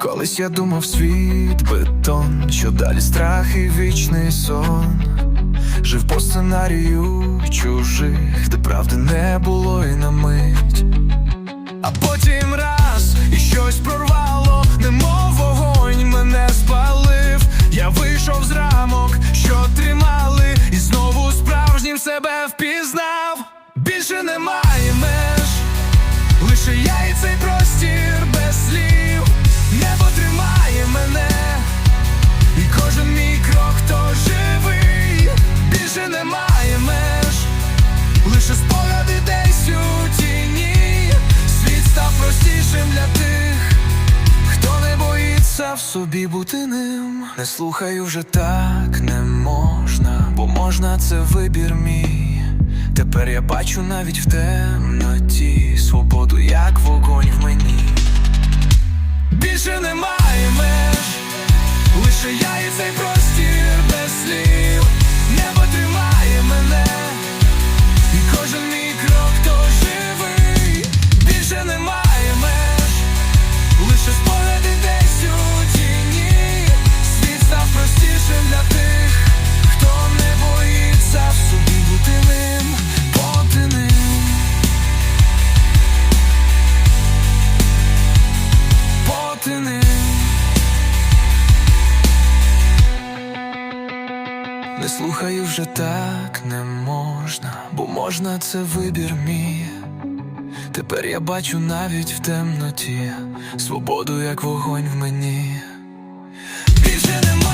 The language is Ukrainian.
Колись я думав світ бетон, що далі страх і вічний сон. Жив по сценарію чужих, де правди не було і на мить. А потім раз і щось прорвало, немов вогонь мене спалив. Я вийшов з рамок, що тримали, і знову справжнім себе впізнав. Більше немає лише я і цей простір без слів. Небо тримає мене, і кожен мій крок то живий. Більше немає меж, лише спогади десь у тіні. Світ став простішим для тих, хто не боїться в собі бути ним. Не слухаю вже так не можна, бо можна це вибір мій. Тепер я бачу навіть в темноті свободу, як вогонь в мені. Більше немає меж, лише я і цей простір без слів. Небо тримає бути. Не слухаю вже так не можна, бо можна це вибір мій. Тепер я бачу навіть в темноті свободу, як вогонь в мені. Більше немає